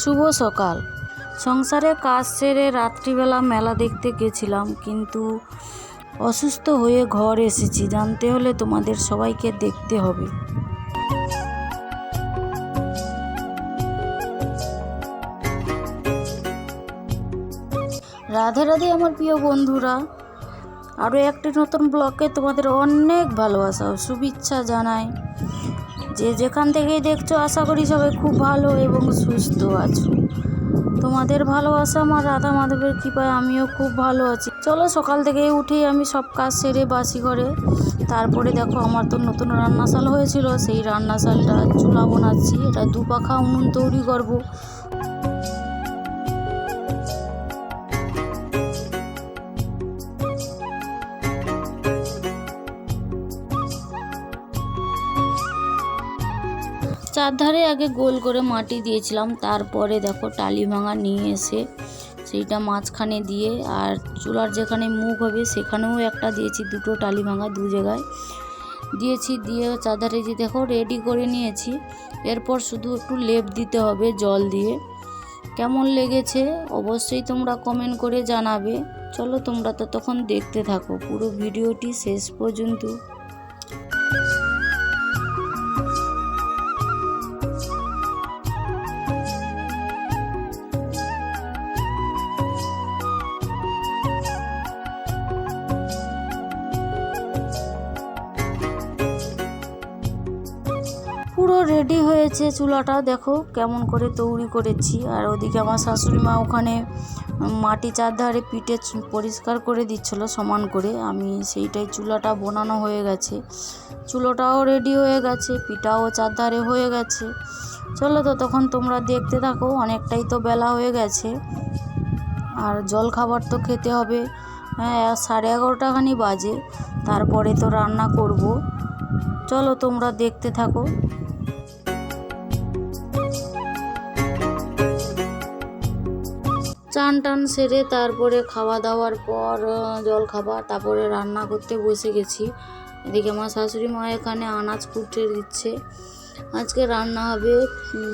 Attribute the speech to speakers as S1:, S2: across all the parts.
S1: শুভ সকাল। সংসারে কাজ সেরে রাত্রিবেলা মেলা দেখতে গেছিলাম, কিন্তু অসুস্থ হয়ে ঘর এসেছি, জানতে হলে তোমাদের সবাইকে দেখতে হবে। রাধে রাধে আমার প্রিয় বন্ধুরা, আরও একটি নতুন ব্লগে তোমাদের অনেক ভালোবাসা শুভেচ্ছা জানাই। যে যেখান থেকেই দেখছ, আশা করি সবাই খুব ভালো এবং সুস্থ আছো। তোমাদের ভালোবাসা, আমার রাধা মাধবের কৃপায় আমিও খুব ভালো আছি। চলো সকাল থেকেই উঠেই আমি সব কাজ সেরে বাসি ঘরে। তারপরে দেখো, আমার তো নতুন রান্নাশাল হয়েছিল, সেই রান্নাশালটা চুলা বানাচ্ছি। এটা দু পাখা উনুন তৈরি করব। চারধারে আগে গোল করে মাটি দিয়েছিলাম, তারপরে দেখো টালি ভাঙা নিয়ে এসে সেইটা মাঝখানে দিয়ে আর চুলার যেখানে মুখ হবে সেখানেও একটা দিয়েছি, দুটো টালি ভাঙা দু জায়গায়। দিয়েছি, দিয়ে চারধারে যে দেখো রেডি করে নিয়েছি। এরপর শুধু একটু লেপ দিতে হবে জল দিয়ে। কেমন লেগেছে অবশ্যই তোমরা কমেন্ট করে জানাবে। চলো তোমরা তো তখন দেখতে থাকো। পুরো ভিডিওটি শেষ পর্যন্ত। পুরো রেডি হয়েছে চুলাটা। দেখো কেমন করে তৈরি করেছি। আর ওদিকে আমার শাশুড়ি মা ওখানে মাটি চারধারে পিঠে পরিষ্কার করে দিচ্ছিল সমান করে। আমি সেইটাই চুলাটা বানানো হয়ে গেছে। চুলোটাও রেডি হয়ে গেছে, পিঠাও চারধারে হয়ে গেছে। চলো তো তখন তোমরা দেখতে থাকো, অনেকটাই তো বেলা হয়ে গেছে। আর জল খাবার তো খেতে হবে। হ্যাঁ সাড়ে এগারোটা খানি বাজে। তারপরে তো রান্না করব। চলো তোমরা দেখতে থাকো। চান টান সেরে তারপরে খাওয়া দাওয়ার পর জল খাবার তারপরে রান্না করতে বসে গেছি। এদিকে আমার শাশুড়ি মা এখানে আনাজ কুটে দিচ্ছে। আজকে রান্না হবে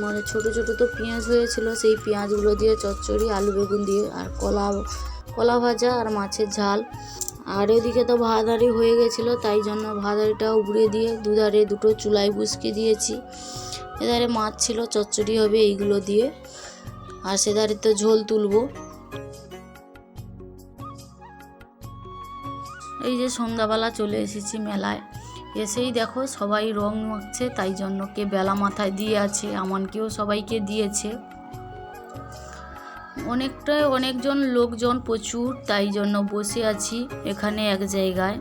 S1: মানে ছোট ছোট তো পেঁয়াজ হয়েছিল, সেই পেঁয়াজগুলো দিয়ে চচ্চড়ি, আলু বেগুন দিয়ে, আর কলা কলা ভাজা আর মাছের ঝাল। আর এদিকে তো ভাদারি হয়ে গেছিল, তাই জন্য ভাদারিটা উবড়ে দিয়ে দুধারে দুটো চুলাই বুসকে দিয়েছি। এধারে মাছ ছিল, চচ্চড়ি হবে এইগুলো দিয়ে। আর সেধারে তো ঝোল তুলবো। এই যে সন্ধ্যাবেলা চলে এসেছি মেলায়। এসেই দেখো সবাই রং মাখছে, তাই জন্য কে বেলা মাথায় দিয়ে আছে, আমানকেও সবাইকে দিয়েছে। অনেকটাই অনেকজন লোকজন প্রচুর, তাই জন্য বসে আছি এখানে এক জায়গায়।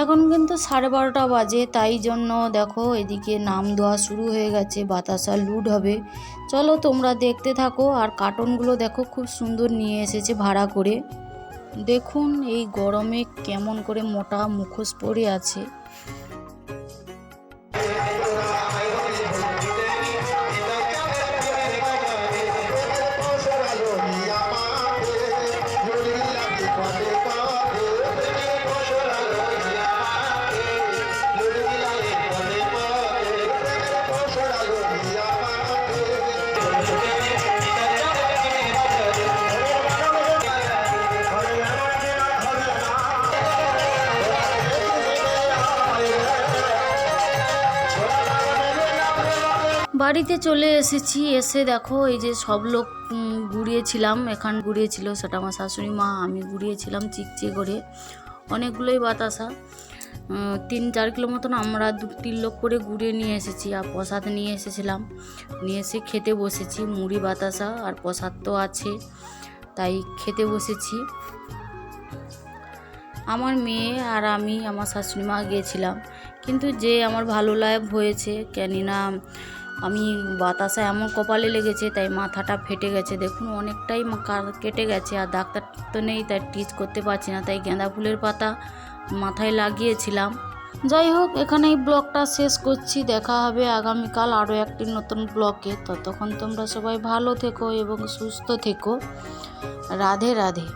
S1: এখন কিন্তু সাড়ে বারোটা বাজে, তাই জন্য দেখো এদিকে নাম দেওয়া শুরু হয়ে গেছে, বাতাসা লুড হবে। চলো তোমরা দেখতে থাকো, আর কার্টনগুলো দেখো, খুব সুন্দর নিয়ে এসেছে ভাড়া করে। দেখুন এই গরমে কেমন করে মোটা মুখোশ পরে আছে। বাড়িতে চলে এসেছি, এসে দেখো এই যে সব লোক ঘুরিয়েছিলাম। এখান ঘুরিয়েছিল সেটা আমার শাশুড়ি মা, আমি ঘুরিয়েছিলাম চিকচি করে। অনেকগুলোই বাতাসা। তিন চার কিলো মতন আমরা দু তিন লোক করে ঘুরিয়ে নিয়ে এসেছি আর প্রসাদ নিয়ে এসেছিলাম। নিয়ে এসে খেতে বসেছি, মুড়ি বাতাসা আর প্রসাদ তো আছে, তাই খেতে বসেছি। আমার মেয়ে আর আমি, আমার শাশুড়ি মা গিয়েছিলাম। কিন্তু যে আমার ভালো লাভ হয়েছে, কেননা আমি বাতাসা এমন কপালে লেগেছে, তাই মাথাটা ফেটে গেছে। দেখুন, অনেকটাই কেটে গেছে, আর ডাক্তার তো নেই, তাই টিচ করতে পারছি না। তাই গাঁদা ফুলের পাতা মাথায় লাগিয়েছিলাম। যাই হোক, এখানেই ব্লগটা শেষ করছি। দেখা হবে আগামীকাল আরও একটি নতুন ব্লগে। ততক্ষণ তোমরা সবাই ভালো থেকো এবং সুস্থ থেকো। রাধে রাধে।